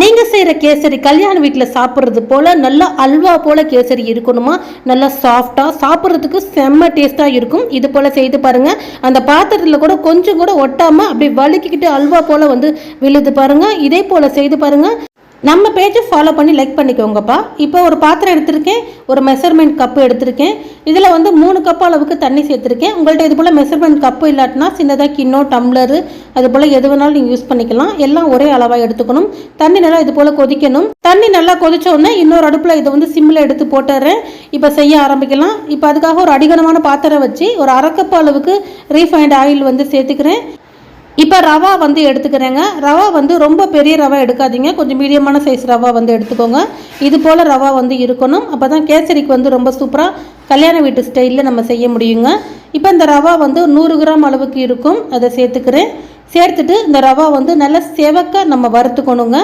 நீங்கள் செய்கிற கேசரி கல்யாண வீட்டில் சாப்பிட்றது போல் நல்லா அல்வா போல் கேசரி இருக்கணுமா? நல்லா சாஃப்டாக சாப்பிட்றதுக்கு செம்ம டேஸ்ட்டாக இருக்கும். இது போல் செய்து பாருங்கள் அந்த பாத்திரத்தில் கூட கொஞ்சம் கூட ஒட்டாமல் அப்படி வலுக்கிக்கிட்டு அல்வா போல் வந்து விழுது பாருங்கள் இதே போல் செய்து பாருங்கள் நம்ம பேஜை ஃபாலோ பண்ணி லைக் பண்ணிக்கோங்கப்பா. இப்போ ஒரு பாத்திரம் எடுத்திருக்கேன் ஒரு மெஷர்மெண்ட் கப்பு எடுத்திருக்கேன். இதில் வந்து மூணு கப் அளவுக்கு தண்ணி சேர்த்துருக்கேன். உங்கள்கிட்ட இது போல் மெஷர்மெண்ட் கப்பு இல்லாட்டினா சின்னதாக கிண்ணோ டம்ளரு அது போல் எது வேணாலும் நீங்கள் யூஸ் பண்ணிக்கலாம். எல்லாம் ஒரே அளவாக எடுத்துக்கணும். தண்ணி நல்லா இது போல் கொதிக்கணும். தண்ணி நல்லா கொதிச்சோடனே இன்னொரு அடுப்பில் இதை வந்து சிம்மில் எடுத்து போட்டுறேன். இப்போ செய்ய ஆரம்பிக்கலாம். இப்போ அதுக்காக ஒரு அடிகனமான பாத்திரம் வச்சு ஒரு அரை அளவுக்கு ரீஃபைண்ட் ஆயில் வந்து சேர்த்துக்கிறேன். இப்போ ரவா வந்து எடுத்துக்கிறேங்க. ரவா வந்து ரொம்ப பெரிய ரவா எடுக்காதீங்க. கொஞ்சம் மீடியமான சைஸ் ரவா வந்து எடுத்துக்கோங்க. இது போல் ரவா வந்து இருக்கணும். அப்போ தான் கேசரிக்கு வந்து ரொம்ப சூப்பராக கல்யாண வீட்டு ஸ்டைலில் நம்ம செய்ய முடியுங்க. இப்போ இந்த ரவா வந்து நூறு கிராம் அளவுக்கு இருக்கும். அதை சேர்த்துக்கிறேன். சேர்த்துட்டு இந்த ரவா வந்து நல்லா செவக்க நம்ம வறுத்துக்கணுங்க.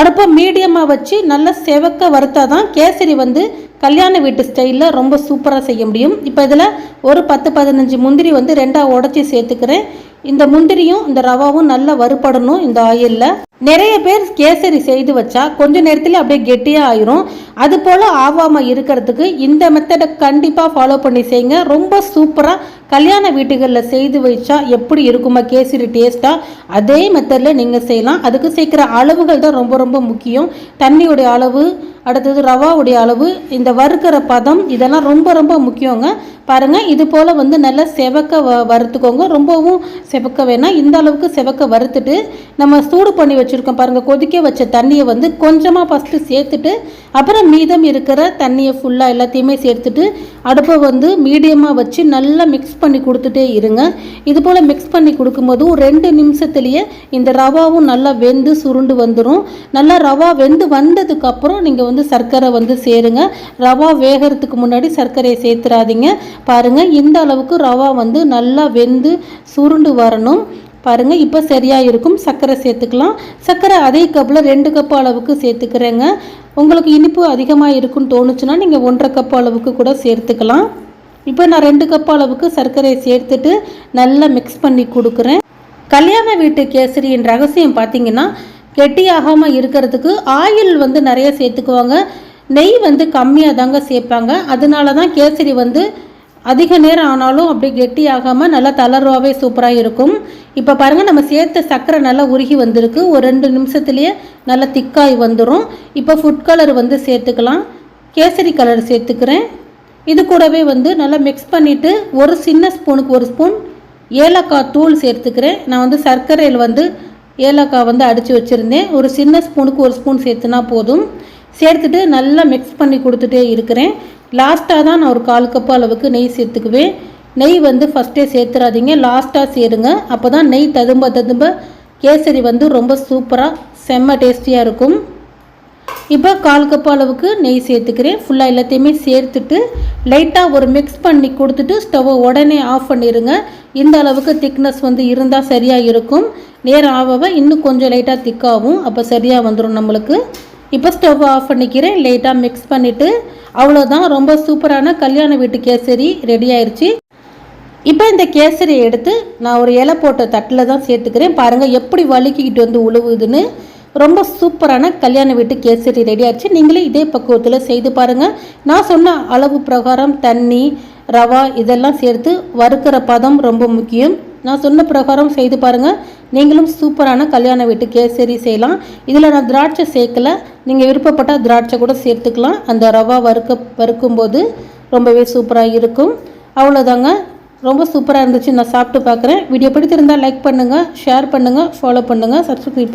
அடுப்பை மீடியமாக வச்சு நல்லா செவக்க வறுத்தால் தான் கேசரி வந்து கல்யாண வீட்டு ஸ்டைலில் ரொம்ப சூப்பராக செய்ய முடியும். இப்போ இதில் ஒரு பத்து பதினஞ்சு முந்திரி வந்து ரெண்டாக உடச்சி சேர்த்துக்கிறேன். இந்த முந்திரியும் இந்த ரவாவும் நல்லா வறுபடணும் இந்த ஆயிலில் நிறைய பேர் கேசரி செய்து வச்சா கொஞ்ச நேரத்தில் அப்படியே கெட்டியாக ஆயிரும். அது போல் ஆவாமல் இருக்கிறதுக்கு இந்த மெத்தடை கண்டிப்பாக ஃபாலோ பண்ணி செய்யுங்க ரொம்ப சூப்பராக கல்யாண வீட்டுகளில் செய்து வச்சா எப்படி இருக்குமா கேசரி டேஸ்ட்டாக அதே மெத்தடில் நீங்கள் செய்யலாம். அதுக்கு சேர்க்குற அளவுகள் தான் ரொம்ப ரொம்ப முக்கியம். தண்ணியுடைய அளவு அடுத்தது ரவாவுடைய அளவு இந்த வறுக்கிற பதம் இதெல்லாம் ரொம்ப ரொம்ப முக்கியங்க. பாருங்கள் இது போல் வந்து நல்லா செவக்க வ வறுத்துக்கோங்க. ரொம்பவும் செவக்க வேணாம். இந்த அளவுக்கு செவக்க வறுத்துட்டு நம்ம சூடு பண்ணி வச்சுருக்கோம் பாருங்கள் கொதிக்க வச்ச தண்ணியை வந்து கொஞ்சமாக ஃபஸ்ட்டு சேர்த்துட்டு அப்புறம் மீதம் இருக்கிற தண்ணியை ஃபுல்லாக எல்லாத்தையுமே சேர்த்துட்டு அடுப்பை வந்து மீடியமாக வச்சு நல்லா மிக்ஸ் பண்ணி கொடுத்துட்டே இருங்க. இது போல் மிக்ஸ் பண்ணி கொடுக்கும்போது ஒரு ரெண்டு நிமிஷத்துலேயே இந்த ரவாவும் நல்லா வெந்து சுருண்டு வந்துடும் நல்லா ரவா வெந்து வந்ததுக்கப்புறம் நீங்கள் வந்து சர்க்கரை வந்து சேருங்க. ரவா வேகிறதுக்கு முன்னாடி சர்க்கரையை சேர்த்துறாதீங்க. பாருங்கள் இந்த அளவுக்கு ரவா வந்து நல்லா வெந்து சுருண்டு வரணும். பாருங்கள் இப்போ சரியாக இருக்கும். சர்க்கரை சேர்த்துக்கலாம். சர்க்கரை அதே கப்பில் ரெண்டு கப் அளவுக்கு சேர்த்துக்கிறேங்க. உங்களுக்கு இனிப்பு அதிகமாக இருக்குன்னு தோணுச்சுன்னா நீங்கள் ஒன்றரை கப் அளவுக்கு கூட சேர்த்துக்கலாம். இப்போ நான் ரெண்டு கப் அளவுக்கு சர்க்கரையை சேர்த்துட்டு நல்லா மிக்ஸ் பண்ணி கொடுக்குறேன். கல்யாண வீட்டு கேசரியின் ரகசியம் பார்த்தீங்கன்னா கெட்டியாகாமல் இருக்கிறதுக்கு ஆயில் வந்து நிறைய சேர்த்துக்குவாங்க. நெய் வந்து கம்மியாக தாங்க சேர்ப்பாங்க. அதனால தான் கேசரி வந்து அதிக நேரம் ஆனாலும் அப்படி கெட்டி ஆகாமல் நல்லா தளர்வாகவே சூப்பராக இருக்கும். இப்போ பாருங்கள் நம்ம சேர்த்த சர்க்கரை நல்லா உருகி வந்திருக்கு. ஒரு ரெண்டு நிமிஷத்துலேயே நல்லா திக்காய் வந்துடும் இப்போ ஃபுட் கலர் வந்து சேர்த்துக்கலாம். கேசரி கலர் சேர்த்துக்கிறேன். இது கூடவே வந்து நல்லா மிக்ஸ் பண்ணிவிட்டு ஒரு சின்ன ஸ்பூனுக்கு ஒரு ஸ்பூன் ஏலக்காய் தூள் சேர்த்துக்கிறேன். நான் வந்து சர்க்கரையில் வந்து ஏலக்காய் வந்து அடித்து வச்சுருந்தேன். ஒரு சின்ன ஸ்பூனுக்கு ஒரு ஸ்பூன் சேர்த்துனா போதும். சேர்த்துட்டு நல்லா மிக்ஸ் பண்ணி கொடுத்துட்டே இருக்கிறேன். லாஸ்ட்டாக தான் நான் ஒரு கால் கப்பு அளவுக்கு நெய் சேர்த்துக்குவேன். நெய் வந்து ஃபஸ்ட்டே சேர்த்துறாதீங்க. லாஸ்ட்டாக சேருங்க. அப்போ தான் நெய் ததும்ப ததும்ப கேசரி வந்து ரொம்ப சூப்பராக செம்ம டேஸ்டியாக இருக்கும். இப்போ கால் கப்பு அளவுக்கு நெய் சேர்த்துக்கிறேன். ஃபுல்லாக எல்லாத்தையுமே சேர்த்துட்டு லைட்டாக ஒரு மிக்ஸ் பண்ணி கொடுத்துட்டு ஸ்டவ்வை உடனே ஆஃப் பண்ணிடுங்க இந்த அளவுக்கு திக்னஸ் வந்து இருந்தால் சரியாக இருக்கும். நேரம் ஆகவே இன்னும் கொஞ்சம் லைட்டாக திக்காகும் அப்போ சரியாக வந்துடும் நம்மளுக்கு. இப்போ ஸ்டவ் ஆஃப் பண்ணிக்கிறேன். லைட்டாக மிக்ஸ் பண்ணிவிட்டு அவ்வளோதான் ரொம்ப சூப்பரான கல்யாண வீட்டு கேசரி ரெடி ஆயிடுச்சு இப்போ இந்த கேசரியை எடுத்து நான் ஒரு இலை போட்ட தட்டில் தான் சேர்த்துக்கிறேன். பாருங்கள் எப்படி வலுக்கிக்கிட்டு வந்து உழுவுதுன்னு. ரொம்ப சூப்பரான கல்யாண வீட்டு கேசரி ரெடி ஆயிடுச்சு நீங்களே இதே பக்குவத்தில் செய்து பாருங்கள் நான் சொன்ன அளவு பிரகாரம் தண்ணி ரவா இதெல்லாம் சேர்த்து வறுக்கிற பதம் ரொம்ப முக்கியம். நான் சொன்ன பிரகாரம் செய்து பாருங்கள் நீங்களும் சூப்பரான கல்யாண வீட்டு கேசரி செய்யலாம். இதில் நான் திராட்சை சேர்க்கல. நீங்கள் விருப்பப்பட்டால் திராட்சை கூட சேர்த்துக்கலாம். அந்த ரவா வறுக்க வறுக்கும்போது ரொம்பவே சூப்பராக இருக்கும். அவ்வளோதாங்க ரொம்ப சூப்பராக இருந்துச்சு. நான் சாப்பிட்டு பார்க்குறேன் வீடியோ பிடித்திருந்தால் லைக் பண்ணுங்கள் ஷேர் பண்ணுங்கள் ஃபாலோ பண்ணுங்கள் சப்ஸ்கிரைப் பண்ணுங்கள்